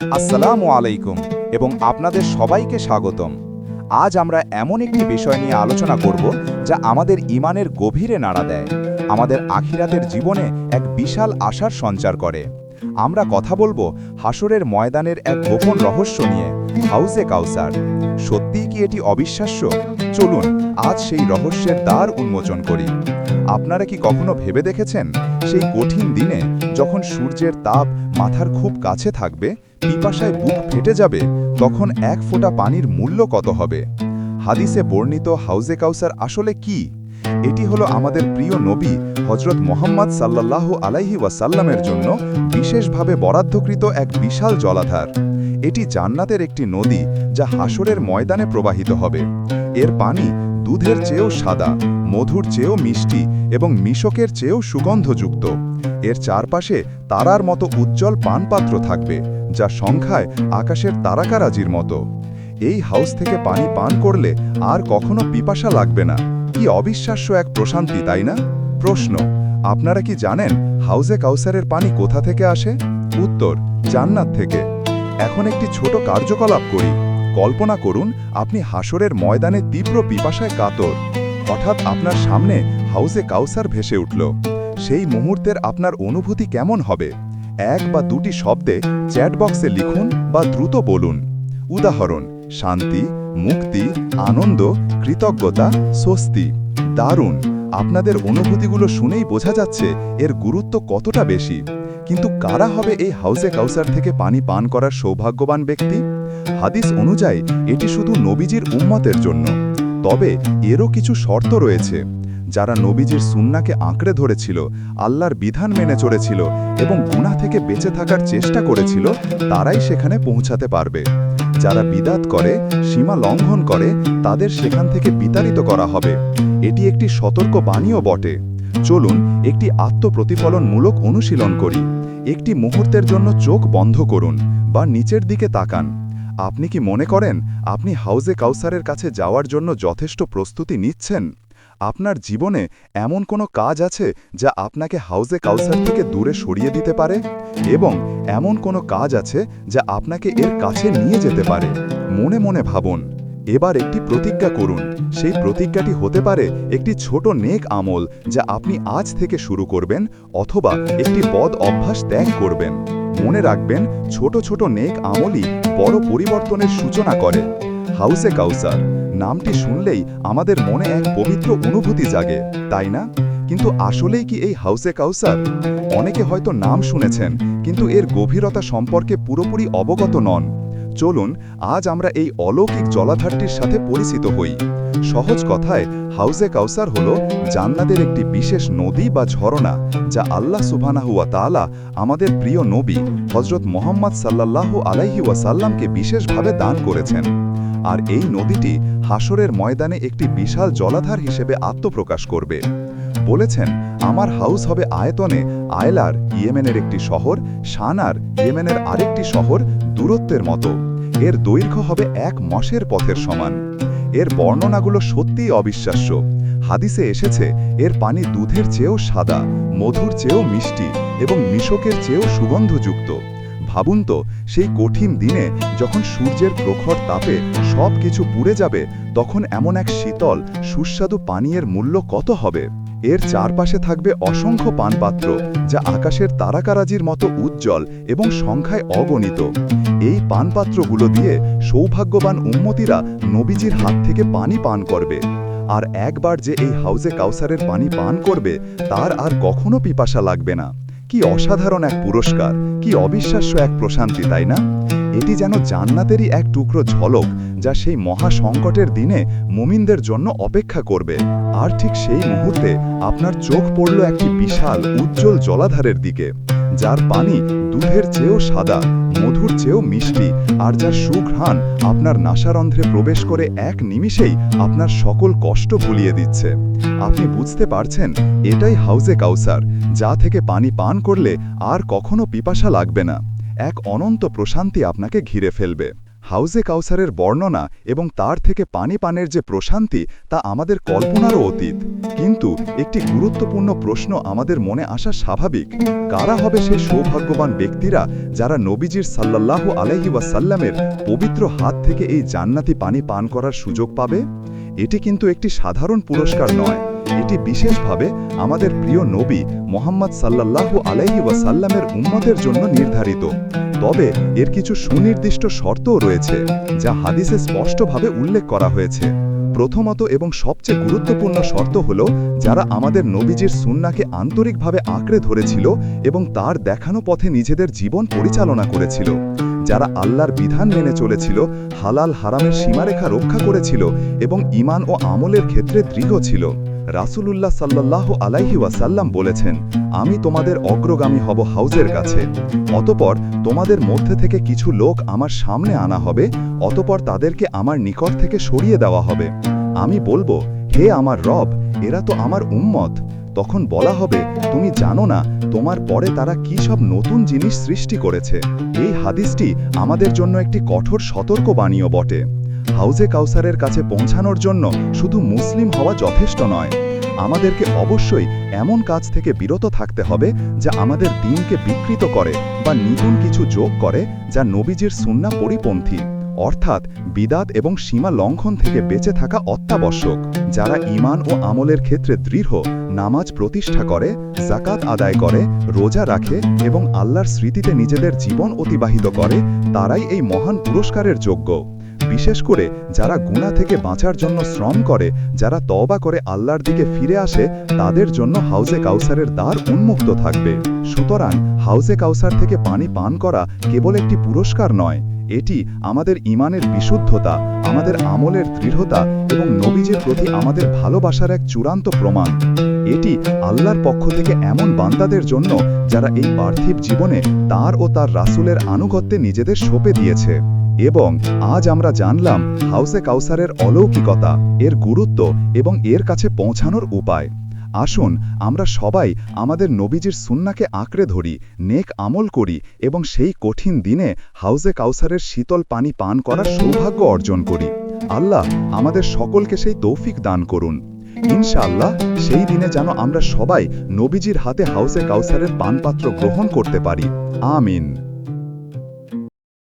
আসসালামু আলাইকুম এবং আপনাদের সবাইকে স্বাগতম। আজ আমরা এমন একটি বিষয় নিয়ে আলোচনা করব যা আমাদের ইমানের গভীরে নাড়া দেয়। আমাদের আখিরাতের জীবনে এক বিশাল আশার সঞ্চার করে। আমরা কথা বলব হাসরের ময়দানের এক গোপন রহস্য নিয়ে, হাউজে কাউসার। সত্যিই কি এটি অবিশ্বাস্য? চলুন, আজ সেই রহস্যের দ্বার উন্মোচন করি। আপনারা কি কখনো ভেবে দেখেছেন, সেই কঠিন দিনে যখন সূর্যের তাপ মাথার খুব কাছে থাকবে পিপাসায় বুক ফেটে যাবে, তখন এক ফোঁটা পানির মূল্য কত হবে? হাদিসে বর্ণিত হাউজে কাউসার আসলে কি? এটি হলো আমাদের প্রিয় নবী হজরত মোহাম্মদ সাল্লাল্লাহু আলাইহি ওয়াসাল্লামের জন্য বিশেষভাবে বরাদ্দকৃত এক বিশাল জলাধার। এটি জান্নাতের একটি নদী যা হাসরের ময়দানে প্রবাহিত হবে। এর পানি দুধের চেয়েও সাদা, মধুর চেয়েও মিষ্টি এবং মিশকের চেয়েও সুগন্ধযুক্ত। এর চারপাশে তারার মতো উজ্জ্বল পানপাত্র থাকবে। যা সংখ্যায় আকাশের তারাকারাজির মতো। এই হাউস থেকে পানি পান করলে আর কখনো পিপাসা লাগবে না। কি অবিশ্বাস্য এক প্রশান্তি, তাই না? প্রশ্ন, আপনারা কি জানেন হাউজে কাউসারের পানি কোথা থেকে আসে? উত্তর, জান্নাত থেকে। এখন একটি ছোট কার্যকলাপ করি। কল্পনা করুন, আপনি হাসরের ময়দানে তীব্র পিপাসায় কাতর। হঠাৎ আপনার সামনে হাউজে কাউসার ভেসে উঠল। সেই মুহূর্তের আপনার অনুভূতি কেমন হবে? এক বা দুটি শব্দে চ্যাটবক্সে লিখুন বা দ্রুত বলুন। উদাহরণ, শান্তি, মুক্তি, আনন্দ, কৃতজ্ঞতা, স্বস্তি। দারুণ! আপনাদের অনুভূতিগুলো শুনেই বোঝা যাচ্ছে এর গুরুত্ব কতটা বেশি। কিন্তু কারা হবে এই হাউসে কাউসার থেকে পানি পান করার সৌভাগ্যবান ব্যক্তি? হাদিস অনুযায়ী, এটি শুধু নবীজির উম্মতের জন্য। তবে এরও কিছু শর্ত রয়েছে। যারা নবীজির সুন্নাকে আঁকড়ে ধরেছিল, আল্লাহর বিধান মেনে চলেছিল এবং গুনাহ থেকে বেঁচে থাকার চেষ্টা করেছিল, তারাই সেখানে পৌঁছাতে পারবে। যারা বিদাত করে, সীমা লঙ্ঘন করে, তাদের সেখান থেকে বিতাড়িত করা হবে। এটি একটি সতর্ক বাণীও বটে। চলুন একটি আত্মপ্রতিফলনমূলক অনুশীলন করি। একটি মুহূর্তের জন্য চোখ বন্ধ করুন বা নিচের দিকে তাকান। আপনি কি মনে করেন, আপনি হাউজে কাউসারের কাছে যাওয়ার জন্য যথেষ্ট প্রস্তুতি নিচ্ছেন? আপনার জীবনে এমন কোনো কাজ আছে যা আপনাকে হাউজে কাউসার থেকে দূরে সরিয়ে দিতে পারে? এবং এমন কোনো কাজ আছে যা আপনাকে এর কাছে নিয়ে যেতে পারে? মনে মনে ভাবুন। এবার একটি প্রতিজ্ঞা করুন। সেই প্রতিজ্ঞাটি হতে পারে একটি ছোট নেক আমল যা আপনি আজ থেকে শুরু করবেন অথবা একটি পদ অভ্যাস ত্যাগ করবেন। মনে রাখবেন, ছোট ছোট নেক আমলই বড় পরিবর্তনের সূচনা করে। হাউসে কাউসার নামটি শুনলেই আমাদের মনে এক পবিত্র অনুভূতি জাগে, তাই না? কিন্তু আসলেই কি এই হাউসে কাউসার? অনেকে হয়তো নাম শুনেছেন, কিন্তু এর গভীরতা সম্পর্কে পুরোপুরি অবগত নন। চলুন, আজ আমরা এই অলৌকিক জলাধারটির সাথে পরিচিত হই। সহজ কথায়, হাউজে কাউসার হল জান্নাতের একটি বিশেষ নদী বা ঝরনা, যা আল্লাহ সুবহানাহুয়া তাআলা আমাদের প্রিয় নবী হজরত মোহাম্মদ সাল্লাল্লাহু আলাইহি ওয়াসাল্লামকে বিশেষভাবে দান করেছেন। আর এই নদীটি হাসরের ময়দানে একটি বিশাল জলাধার হিসেবে আত্মপ্রকাশ করবে। বলেছেন, আমার হাউস হবে আয়তনে আয়লার, ইয়েমেনের একটি শহর সানার ইয়েমেনের আরেকটি শহর দূরত্বের মতো। এর দৈর্ঘ্য হবে এক মশের পথের সমান। এর বর্ণনাগুলো সত্যিই অবিশ্বাস্য। হাদিসে এসেছে, এর পানি দুধের চেয়েও সাদা, মধুর চেয়েও মিষ্টি এবং মিশকের চেয়েও সুগন্ধযুক্ত। ভাবুন তো, সেই কঠিন দিনে যখন সূর্যের প্রখর তাপে সব কিছু পুড়ে যাবে, তখন এমন এক শীতল, সুস্বাদু পানীয়ের মূল্য কত হবে? এর চারপাশে থাকবে অসংখ্য পানপাত্র যা আকাশের তারাকারাজির মতো উজ্জ্বল এবং সংখ্যায় অগণিত। এই পানপাত্রগুলো দিয়ে সৌভাগ্যবান উম্মতিরা নবীজির হাত থেকে পানি পান করবে। আর একবার যে এই হাউজে কাউসারের পানি পান করবে, তার আর কখনো পিপাসা লাগবে না। কি অসাধারণ এক পুরস্কার, কি অবিশ্বাস্য এক প্রশান্তি, তাই না? এটি যেন জান্নাতেরই এক টুকরো ঝলক যা সেই মহা সংকটের দিনে মুমিনদের জন্য অপেক্ষা করবে। আর ঠিক সেই মুহূর্তে আপনার চোখ পড়ল একটি বিশাল, উজ্জ্বল জলাধারের দিকে, যার পানি দুধের চেয়েও সাদা, মধুর চেয়েও মিষ্টি, আর যার সুঘ্রাণ আপনার নাসারন্ধ্রে প্রবেশ করে এক নিমিষেই আপনার সকল কষ্ট ভুলিয়ে দিচ্ছে। আপনি বুঝতে পারছেন, এটাই হাউজে কাউসার, যা থেকে পানি পান করলে আর কখনো পিপাসা লাগবে না। এক অনন্ত প্রশান্তি আপনাকে ঘিরে ফেলবে। হাউজে কাউসারের বর্ণনা এবং তার থেকে পানি পানের যে প্রশান্তি, তা আমাদের কল্পনারও অতীত। কিন্তু একটি গুরুত্বপূর্ণ প্রশ্ন আমাদের মনে আসা স্বাভাবিক। কারা হবে সেই সৌভাগ্যবান ব্যক্তিরা যারা নবীজির সাল্লাল্লাহু আলাইহি ওয়াসাল্লামের পবিত্র হাত থেকে এই জান্নাতি পানি পান করার সুযোগ পাবে? এটি কিন্তু একটি সাধারণ পুরস্কার নয়। এটি বিশেষভাবে আমাদের প্রিয় নবী মোহাম্মদ সাল্লাল্লাহু আলাইহি ওয়াসাল্লামের উম্মতের জন্য নির্ধারিত। তবে এর কিছু সুনির্দিষ্ট শর্তও রয়েছে, যা হাদিসে স্পষ্টভাবে উল্লেখ করা হয়েছে। প্রথমত এবং সবচেয়ে গুরুত্বপূর্ণ শর্ত হল, যারা আমাদের নবীজির সুন্নাকে আন্তরিকভাবে আঁকড়ে ধরেছিল এবং তার দেখানো পথে নিজেদের জীবন পরিচালনা করেছিল। যারা আল্লাহর বিধান মেনে চলেছিল, হালাল হারামের সীমারেখা রক্ষা করেছিল এবং ঈমান ও আমলের ক্ষেত্রে দৃঢ় ছিল। রাসূলুল্লাহ সাল্লাল্লাহু আলাইহি ওয়াসাল্লাম বলেছেন, আমি তোমাদের অগ্রগামী হব হাউজের কাছে। অতপর তোমাদের মধ্যে থেকে কিছু লোক আমার সামনে আনা হবে, অতপর তাদেরকে আমার নিকট থেকে সরিয়ে দেওয়া হবে। আমি বলব, হে আমার রব, এরা তো আমার উম্মত। তখন বলা হবে, তুমি জানো না, তোমার পরে তারা কি সব নতুন জিনিস সৃষ্টি করেছে। এই হাদিসটি আমাদের জন্য একটি কঠোর সতর্ক সতর্কবাণীও বটে। হাউজে কাউসারের কাছে পৌঁছানোর জন্য শুধু মুসলিম হওয়া যথেষ্ট নয়। আমাদেরকে অবশ্যই এমন কাজ থেকে বিরত থাকতে হবে যা আমাদের দিনকে বিকৃত করে বা নতুন কিছু যোগ করে যা নবীজির সুন্না পরিপন্থী। অর্থাৎ বিদাত এবং সীমা লঙ্ঘন থেকে বেঁচে থাকা অত্যাবশ্যক। যারা ঈমান ও আমলের ক্ষেত্রে দৃঢ়, নামাজ প্রতিষ্ঠা করে জাকাত আদায় করে, রোজা রাখে এবং আল্লাহর স্মৃতিতে নিজেদের জীবন অতিবাহিত করে, তারাই এই মহান পুরস্কারের যোগ্য। বিশেষ করে যারা গুণা থেকে বাঁচার জন্য শ্রম করে, যারা তওবা করে আল্লাহর দিকে ফিরে আসে, তাদের জন্য হাউজে কাউসারের দ্বার উন্মুক্ত থাকবে। সুতরাং হাউজে কাউসার থেকে পানি পান করা কেবল একটি পুরস্কার নয়, এটি আমাদের ইমানের বিশুদ্ধতা, আমাদের আমলের দৃঢ়তা এবং নবীজের প্রতি আমাদের ভালোবাসার এক চূড়ান্ত প্রমাণ। এটি আল্লাহর পক্ষ থেকে এমন বান্দাদের জন্য যারা এই পার্থিব জীবনে তার ও তার রাসূলের আনুগত্যে নিজেদের সঁপে দিয়েছে। এবং আজ আমরা জানলাম হাউসে কাউসারের অলৌকিকতা, এর গুরুত্ব এবং এর কাছে পৌঁছানোর উপায়। আসুন, আমরা সবাই আমাদের নবীজির সুন্নাকে আঁকড়ে ধরি, নেক আমল করি এবং সেই কঠিন দিনে হাউসে কাউসারের শীতল পানি পান করার সৌভাগ্য অর্জন করি। আল্লাহ আমাদের সকলকে সেই তৌফিক দান করুন। ইনশাআল্লাহ, সেই দিনে যেন আমরা সবাই নবীজির হাতে হাউসে কাউসারের পানপাত্র গ্রহণ করতে পারি। আমিন।